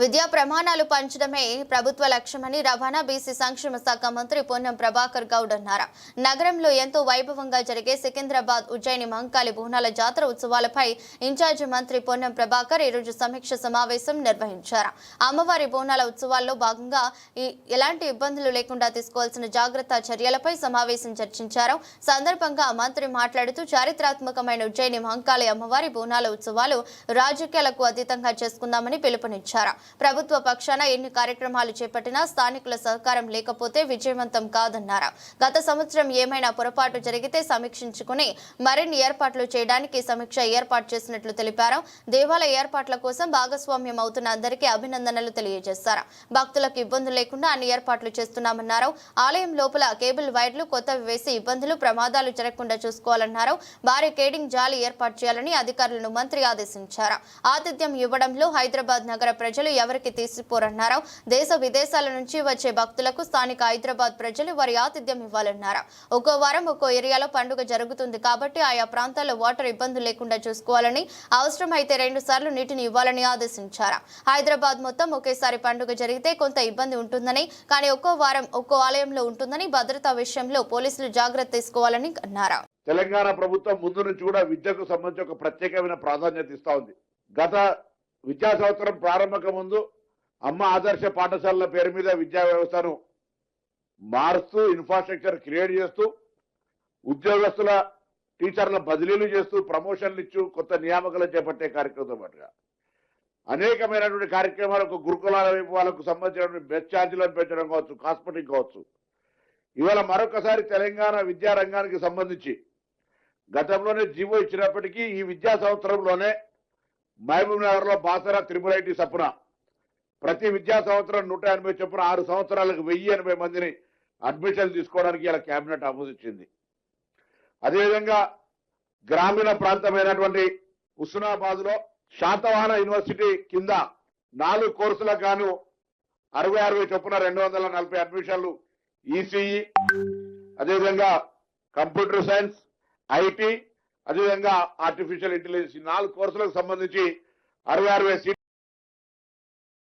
విద్యా ప్రమాణాలు పంచడమే ప్రభుత్వ లక్ష్యమని రవాణా బీసీ సంక్షేమ శాఖ మంత్రి పొన్నం ప్రభాకర్ గౌడ్ అన్నారు. నగరంలో ఎంతో వైభవంగా జరిగే సికింద్రాబాద్ ఉజ్జయిని మహంకాళి బోనాల జాతర ఉత్సవాలపై ఇన్ఛార్జి మంత్రి పొన్నం ప్రభాకర్ ఈరోజు సమీక్ష సమావేశం నిర్వహించారు. అమ్మవారి బోనాల ఉత్సవాల్లో భాగంగా ఎలాంటి ఇబ్బందులు లేకుండా తీసుకోవాల్సిన జాగ్రత్త చర్యలపై సమావేశం చర్చించారు. సందర్భంగా మంత్రి మాట్లాడుతూ చారిత్రాత్మకమైన ఉజ్జయిని మహంకాళి అమ్మవారి బోనాల ఉత్సవాలు రాజకీయాలకు అతీతంగా చేసుకుందామని పిలుపునిచ్చారు. ప్రభుత్వ పక్షాన ఎన్ని కార్యక్రమాలు చేపట్టినా స్థానికుల సహకారం లేకపోతే విజయవంతం కాదన్నారు. గత సంవత్సరం ఏమైనా పొరపాటు జరిగితే సమీక్షించుకుని మరిన్ని ఏర్పాట్లు చేయడానికి సమీక్ష ఏర్పాటు చేసినట్లు తెలిపారు. దేవాలయ ఏర్పాట్ల కోసం భాగస్వామ్యం అవుతున్న అందరికీ అభినందనలు తెలియజేశారు. భక్తులకు ఇబ్బందులు లేకుండా అన్ని ఏర్పాట్లు చేస్తున్నామన్నారు. ఆలయం లోపల కేబుల్ వైర్లు కొత్తవి వేసి ఇబ్బందులు ప్రమాదాలు జరగకుండా చూసుకోవాలన్నారు. భారీ కేడింగ్ జాలి ఏర్పాటు చేయాలని అధికారులను మంత్రి ఆదేశించారు. ఆతిథ్యం ఇవ్వడంలో హైదరాబాద్ నగర ప్రజలు ఎవరికి తీసిపోరన్నారు దేశ విదేశాల నుంచి వచ్చే భక్తులకు స్థానిక హైదరాబాద్ ప్రజలు వారి ఆతిథ్యం ఇవ్వాలన్నారు. ఒక్కో వారం ఒక్కో ఏరియాలో పండుగ జరుగుతుంది కాబట్టి ఆయా ప్రాంతాల్లో వాటర్ ఇబ్బందులు లేకుండా చూసుకోవాలని అవసరమైతే రెండు సార్లు నీటిని ఇవ్వాలని ఆదేశించారు. హైదరాబాద్ మొత్తం ఒకేసారి పండుగ జరిగితే కొంత ఇబ్బంది ఉంటుందని కానీ ఒక్కో వారం ఒక్కో ఆలయంలో ఉంటుందని భద్రతా విషయంలో పోలీసులు జాగ్రత్త తీసుకోవాలని అన్నారు. తెలంగాణ ప్రభుత్వం ముందు నుంచి కూడా విద్యకు సంబంధించి ఒక ప్రత్యేకమైన ప్రాధాన్యత ఇస్తా ఉంది. గత విద్యా సంవత్సరం ప్రారంభక ముందు అమ్మ ఆదర్శ పాఠశాలల పేరు మీద విద్యా వ్యవస్థను మారుస్తూ ఇన్ఫ్రాస్ట్రక్చర్ క్రియేట్ చేస్తూ ఉద్యోగస్తుల టీచర్ల బదిలీలు చేస్తూ ప్రమోషన్లు ఇచ్చు కొత్త నియామకాలు చేపట్టే కార్యక్రమంతో పాటుగా. అనేకమైనటువంటి కార్యక్రమాలకు గురుకులాల వైపు వాళ్ళకు సంబంధించినటువంటి బెస్ ఛార్జీలను పెంచడం కావచ్చు కాస్మెటిక్ కావచ్చు. ఇవాళ మరొకసారి తెలంగాణ విద్యారంగానికి సంబంధించి గతంలోనే జీవో ఇచ్చినప్పటికీ ఈ విద్యా సంవత్సరంలోనే మహబూబ్ నగర్లో బాసరా త్రిపుల్ ఐటీ సపున ప్రతి విద్యా సంవత్సరం నూట ఎనభై చొప్పున ఆరు సంవత్సరాలకు వెయ్యి ఎనభై మందిని అడ్మిషన్ తీసుకోవడానికి ఇలా కేబినెట్ ఆమోదించింది అదేవిధంగా గ్రామీణ ప్రాంతమైనటువంటి హుస్నాబాద్లో శాతవాహన యూనివర్సిటీ కింద నాలుగు కోర్సులకు గాను అరవై అరవై చొప్పున రెండు వందల నలభై అడ్మిషన్లు ఈసీఈ అదేవిధంగా కంప్యూటర్ సైన్స్ ఐటీ అదేవిధంగా ఆర్టిఫిషియల్ ఇంటెలిజెన్స్ నాలుగు కోర్సులకు సంబంధించి అరవై అరవై